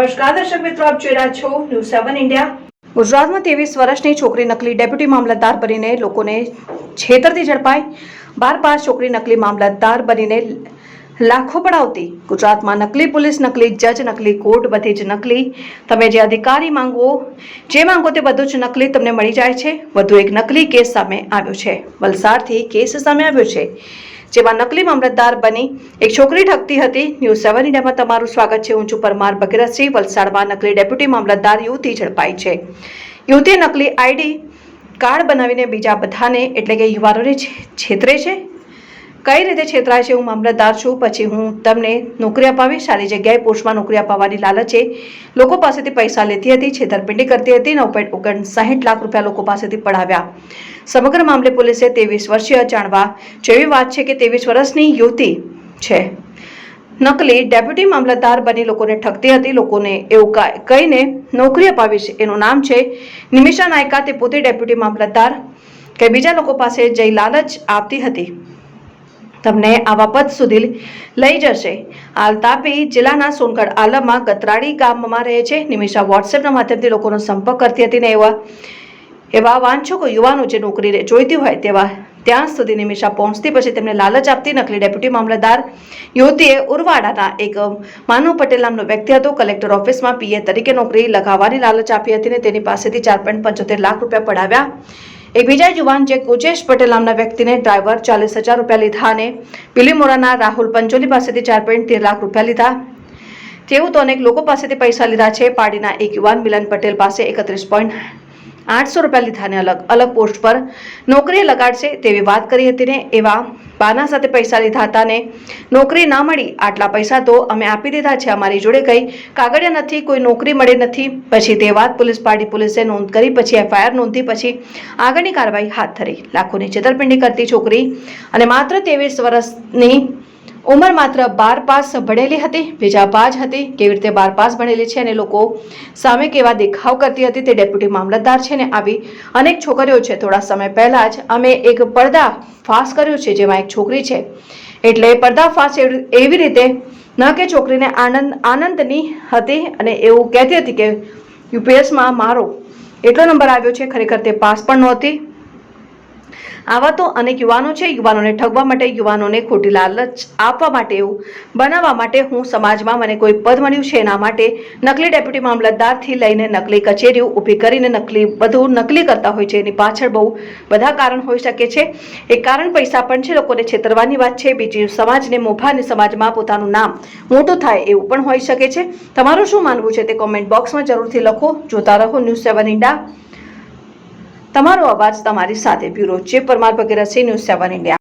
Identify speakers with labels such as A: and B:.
A: નમસ્કાર, દર્શક મિત્રો, આપ જોઈ રહ્યા છો ન્યૂઝ સેવન ઇન્ડિયા ગુજરાતમાં ત્રેવીસ વર્ષની છોકરી નકલી ડેપ્યુટી મામલતદાર બનીને લોકોને છેતરતી ઝડપાઈ. બાર પાસ છોકરી નકલી મામલતદાર બનીને લાખો પડાવતી. ગુજરાતમાં નકલી પોલીસ, નકલી જજ, નકલી કોર્ટ બધી જ નકલી. તમે જે અધિકારી માંગો, જે માંગો તે બધું જ નકલી તમને મળી જાય છે. વધુ એક નકલી કેસ સામે આવ્યો છે. વલસાડથી કેસ સામે આવ્યો છે. જેમાં નકલી મામલતદાર બની એક છોકરી ઠગતી હતી. ન્યૂઝ સેવન ઇન્ડિયામાં તમારું સ્વાગત છે. હું છું પરમાર ભગીરથસિંહ વલસાડમાં નકલી ડેપ્યુટી મામલતદાર યુવતી ઝડપાઈ છે. યુવતીએ નકલી આઈડી કાર્ડ બનાવીને બીજા બધાને, એટલે કે યુવાનોને છેતરે છે. કઈ રીતે છેતરાય છે હું મામલતદાર છું? પછી હું તમને નોકરી અપાવીશ સારી જગ્યાએ પોસ્ટમાં નોકરી અપાવવાની લાલચે લોકો પાસેથી પૈસા લેતી હતી, છેતરપિંડી કરતી હતી, નવ પોઈન્ટ ઓગણસાઠ લાખ રૂપિયા લોકો પાસેથી પડાવ્યા. સમગ્ર મામલે પોલીસે ત્રેવીસ વર્ષીય જાણવા જેવી વાત છે કે ત્રેવીસ વર્ષની યુવતી છે. નકલી ડેપ્યુટી મામલતદાર બની લોકોને ઠગતી હતી, લોકોને એવું કહીને નોકરી અપાવી છે એનું નામ છે નિમિષા નાયકા. તે પોતે ડેપ્યુટી મામલતદાર કે બીજા લોકો પાસે જઈ લાલચ આપતી હતી. તમને આવા પદ સુધી લઈ જશે. હાલ તાપી જિલ્લાના સોનગઢ આલમમાં ગતરાડી ગામમાં રહે છે. નિમિષા વોટ્સએપના માધ્યમથી લોકોનો સંપર્ક કરતી હતી ને એવા એવા વાંચકો, યુવાનો જે નોકરી જોઈતી હોય તેવા ત્યાં સુધી નિમિષા પહોંચતી. પછી તેમને લાલચ આપતી નકલી ડેપ્યુટી મામલતદાર યુવતીએ ઉરવાડાના એક માનવ પટેલ નામનો વ્યક્તિ હતો. કલેક્ટર ઓફિસમાં પીએ તરીકે નોકરી લગાવવાની લાલચ આપી હતી ને તેની પાસેથી ચાર પોઈન્ટ પંચોતેર લાખ રૂપિયા પડાવ્યા. એક બીજા યુવાન જે કુજેશ પટેલ નામના વ્યક્તિને ડ્રાઈવર ચાલીસ હજાર રૂપિયા લીધા અને પિલીમોરાના રાહુલ પંચોલી પાસેથી ચાર પોઈન્ટ તેર લાખ રૂપિયા લીધા. તેવું તો અનેક લોકો પાસેથી પૈસા લીધા છે. પાડીના એક યુવાન મિલન પટેલ પાસે એકત્રીસ પોઈન્ટ આઠસો રૂપિયા લીધા અને અલગ અલગ પોસ્ટ પર નોકરી લગાડશે તેવી વાત કરી હતી ને, એવા બાના સાથે પૈસા લીધા હતા ને, નોકરી ના મળી, આટલા પૈસા તો અમે આપી દીધા છે, અમારી જોડે કંઈ કાગળિયા નથી, કોઈ નોકરી મળી નથી. પછી તે વાત પોલીસ પાર્ટી પોલીસે નોંધ કરી, પછી એફઆઈઆર નોંધી, પછી આગળની કાર્યવાહી હાથ ધરી. લાખોની છેતરપિંડી કરતી છોકરી અને માત્ર ત્રેવીસ વર્ષની ઉંમર માત્ર બાર પાસ ભણેલી હતી, બીજા બીજાબાજ હતી, કેવી રીતે બાર પાસ ભણેલી છે અને લોકો સામે કેવા દેખાવ કરતી હતી તે ડેપ્યુટી મામલતદાર છે ને આવી અનેક છોકરીઓ છે. થોડા સમય પહેલાં જ અમે એક પડદા ફાસ કર્યું છે, જેમાં એક છોકરી છે. એટલે પડદા ફાસ એવી રીતે ન કે છોકરીને આનંદ, આનંદની હતી અને એવું કહેતી હતી કે યુપીએસમાં મારો. એટલો નંબર આવ્યો છે, ખરેખર તે પાસ પણ નહોતી. આવા તો અનેક યુવાનો છે. યુવાનોને ઠગવા માટે, યુવાનોને ખોટી લાલચ આપવા માટે એવું બનાવવા માટે હું સમાજમાં મને કોઈ પદ મળ્યું છે એના માટે નકલી ડેપ્યુટી મામલતદારથી લઈને નકલી કચેરીઓ ઊભી કરીને નકલી બધું નકલી કરતા હોય છે. એની પાછળ બહુ બધા કારણ હોઈ શકે છે. એક કારણ પૈસા પણ છે. લોકોને છેતરવાની વાત છે. બીજી સમાજને મોભા અને સમાજમાં પોતાનું નામ મોટું થાય એવું પણ હોઈ શકે છે. તમારું શું માનવું છે તે કોમેન્ટ બોક્સમાં જરૂરથી લખો. જોતા રહો ન્યૂઝ સેવન ઇન્ડિયા. તમારો અવાજ તમારી સાથે બ્યુરો જે પરમાર વગેરે ન્યૂઝ સેવન ઇન્ડિયા